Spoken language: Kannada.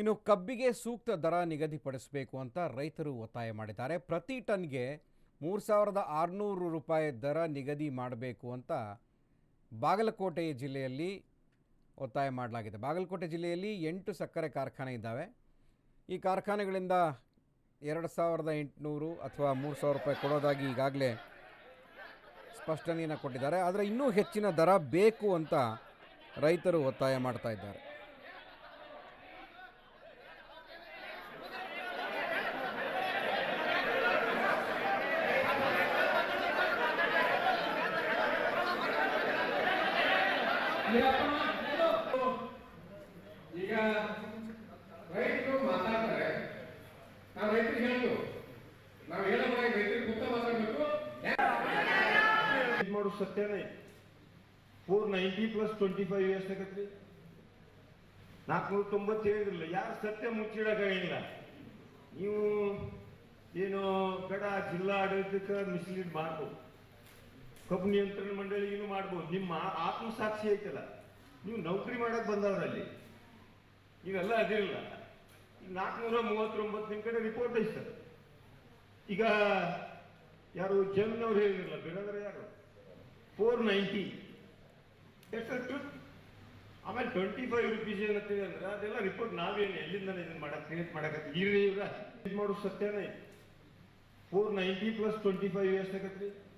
ಇನ್ನು ಕಬ್ಬಿಗೆ ಸೂಕ್ತ ದರ ನಿಗದಿಪಡಿಸಬೇಕು ಅಂತ ರೈತರು ಒತ್ತಾಯ ಮಾಡಿದ್ದಾರೆ. ಪ್ರತಿ ಟನ್ಗೆ ಮೂರು ಸಾವಿರದ ಆರುನೂರು ರೂಪಾಯಿ ದರ ನಿಗದಿ ಮಾಡಬೇಕು ಅಂತ ಬಾಗಲಕೋಟೆ ಜಿಲ್ಲೆಯಲ್ಲಿ ಒತ್ತಾಯ ಮಾಡಲಾಗಿದೆ. ಬಾಗಲಕೋಟೆ ಜಿಲ್ಲೆಯಲ್ಲಿ ಎಂಟು ಸಕ್ಕರೆ ಕಾರ್ಖಾನೆ ಇದ್ದಾವೆ. ಈ ಕಾರ್ಖಾನೆಗಳಿಂದ ಎರಡು ಸಾವಿರದ ಎಂಟುನೂರು ಅಥವಾ ಮೂರು ಸಾವಿರ ರೂಪಾಯಿ ಕೊಡೋದಾಗಿ ಈಗಾಗಲೇ ಸ್ಪಷ್ಟನೆಯನ್ನು ಕೊಟ್ಟಿದ್ದಾರೆ. ಆದರೆ ಇನ್ನೂ ಹೆಚ್ಚಿನ ದರ ಬೇಕು ಅಂತ ರೈತರು ಒತ್ತಾಯ ಮಾಡ್ತಾ ಇದ್ದಾರೆ. ಈಗ ರೈತರು ಮಾತಾಡ್ತಾರೆ. ನಾವು ರೈತರಿಗೆ ಹೇಳು ನಾವು ಹೇಳೋ ರೈತರಿಗೆ ಕೂತ ಮಾತಾಡ್ಬೇಕು. ಇದು ಮಾಡು ಸತ್ಯನೇ four ninety plus twenty five years ಆಗತ್ರಿ ನಾಲ್ಕುನೂರ ತೊಂಬತ್ತು ಹೇಳಿದ್ರಲ್ಲ, ಯಾರು ಸತ್ಯ ಮುಚ್ಚಿಡೋಕ್ಕಾಗಿಲ್ಲ ನೀವು ಏನು ಬೇಡ ಜಿಲ್ಲಾ ಆಡಳಿತಕ್ಕೆ ಮಿಸ್ಲೀಡ್ ಮಾಡ್ಬೋದು. ಕಬ್ಬು ನಿಯಂತ್ರಣ ಮಂಡಳಿಗೂ ಮಾಡ್ಬೋದು. ನಿಮ್ಮ ಆತ್ಮಸಾಕ್ಷಿ ಐತಲ್ಲ. ನೀವು ನೌಕರಿ ಮಾಡಕ್ ಬಂದವರಲ್ಲಿ. ನೀವೆಲ್ಲ ಅದಿರಲ್ಲ. ನಾಲ್ಕುನೂರ ಮೂವತ್ತೊಂಬತ್ತು ನಿಮ್ಮ ಕಡೆ ರಿಪೋರ್ಟ್ ಐತೆ ಸರ್. ಈಗ ಯಾರು ಜಮ್ನವ್ರು ಹೇಳಿರಲ್ಲ ಬೇಡಂದ್ರೆ ಯಾರು? ಫೋರ್ ನೈಂಟಿ ಆಮೇಲೆ ಟ್ವೆಂಟಿ ಫೈವ್ ರುಪೀಸ್ ಏನಂತ ಅಂದ್ರೆ ಅದೆಲ್ಲ ರಿಪೋರ್ಟ್ ನಾವೇನು ಎಲ್ಲಿಂದ ಇದನ್ನ ಮಾಡಕ್ ಕ್ರಿಯೇಟ್ ಮಾಡಕತ್ತೀವಿ? ಇವ್ರ ಇದು ಮಾಡು ಸತ್ಯನೇ four ninety plus twenty five ಎಷ್ಟಾಗತ್ತೆ